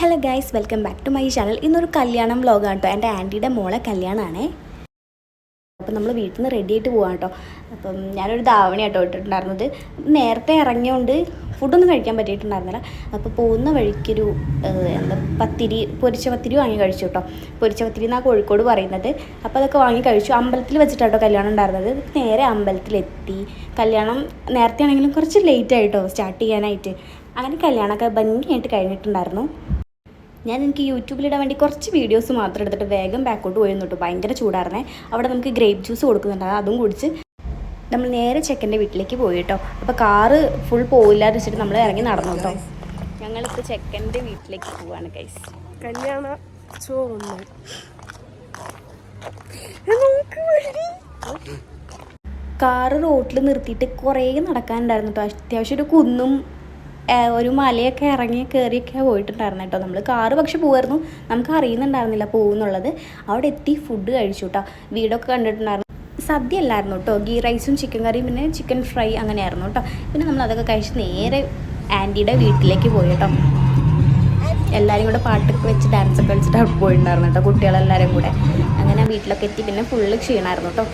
Hello guys welcome back to my channel ഇന്നൊരു കല്യാണം വ്ലോഗാണ് കേട്ടോ. എന്റെ ആന്റിയുടെ മോളെ കല്യാണമാണേ അപ്പം നമ്മൾ വീട്ടിൽ നിന്ന് റെഡി ആയിട്ട് പോകാം കേട്ടോ. അപ്പം ഞാനൊരു ധാവണി കേട്ടോ ഇട്ടിട്ടുണ്ടായിരുന്നത്. നേരത്തെ ഇറങ്ങിയോണ്ട് ഫുഡൊന്നും കഴിക്കാൻ പറ്റിയിട്ടുണ്ടായിരുന്നില്ല. അപ്പോൾ പോകുന്ന വഴിക്കൊരു എന്താ പത്തിരി പൊരിച്ച പത്തിരി വാങ്ങി കഴിച്ചു കേട്ടോ. പൊരിച്ച പത്തിരി എന്നാണ് കോഴിക്കോട് പറയുന്നത്. അപ്പോൾ അതൊക്കെ വാങ്ങി കഴിച്ചു. അമ്പലത്തിൽ വെച്ചിട്ടാട്ടോ കല്യാണം ഉണ്ടായിരുന്നത്. നേരെ അമ്പലത്തിലെത്തി. കല്യാണം നേരത്തെ ആണെങ്കിലും കുറച്ച് ലേറ്റ് ആയിട്ടോ സ്റ്റാർട്ട് ചെയ്യാനായിട്ട്. അങ്ങനെ കല്യാണമൊക്കെ ഭംഗിയായിട്ട് കഴിഞ്ഞിട്ടുണ്ടായിരുന്നു. ഞാൻ എനിക്ക് യൂട്യൂബിലിടാൻ വേണ്ടി കുറച്ച് വീഡിയോസ് മാത്രം എടുത്തിട്ട് വേഗം ബാക്കോട്ട് പോയി കേട്ടോ ഭയങ്കര ചൂടായിരുന്നേ. അവിടെ നമുക്ക് ഗ്രേപ്പ് ജ്യൂസ് കൊടുക്കുന്നുണ്ട്. അതും കുടിച്ച് നമ്മൾ നേരെ ചെക്കന്റെ വീട്ടിലേക്ക് പോയി കേട്ടോ അപ്പോൾ കാറ് ഫുൾ പോയില്ല എന്ന് വെച്ചിട്ട് നമ്മൾ ഇറങ്ങി നടന്നു കേട്ടോ. ഞങ്ങളിപ്പോൾ ചെക്കന്റെ വീട്ടിലേക്ക് പോവാണ് കൈസ് കല്യാണ കാറ് റോട്ടിൽ നിർത്തിയിട്ട് കുറേ നടക്കാനുണ്ടായിരുന്നു കേട്ടോ. അത്യാവശ്യം ഒരു കുന്നും ഒരു മലയൊക്കെ ഇറങ്ങി കയറിയൊക്കെ പോയിട്ടുണ്ടായിരുന്നു കേട്ടോ. നമ്മൾ കാറ് പക്ഷെ പോകുമായിരുന്നു നമുക്ക് അറിയുന്നുണ്ടായിരുന്നില്ല പോകുന്നുള്ളത് അവിടെ എത്തി ഫുഡ് കഴിച്ചു കേട്ടോ വീടൊക്കെ കണ്ടിട്ടുണ്ടായിരുന്നു. സദ്യ അല്ലായിരുന്നു കേട്ടോ ഗീ റൈസും ചിക്കൻ കറിയും പിന്നെ ചിക്കൻ ഫ്രൈ അങ്ങനെയായിരുന്നു കേട്ടോ പിന്നെ നമ്മൾ അതൊക്കെ കഴിച്ച് നേരെ ആന്റിയുടെ വീട്ടിലേക്ക് പോയി കേട്ടോ എല്ലാവരും കൂടെ പാട്ടൊക്കെ വെച്ച് ഡാൻസൊക്കെ കളിച്ചിട്ട് അവിടെ പോയിട്ടുണ്ടായിരുന്നു കേട്ടോ കുട്ടികളെല്ലാവരും കൂടെ. അങ്ങനെ വീട്ടിലൊക്കെ എത്തി. പിന്നെ ഫുള്ള് ക്ഷീണമായിരുന്നു കേട്ടോ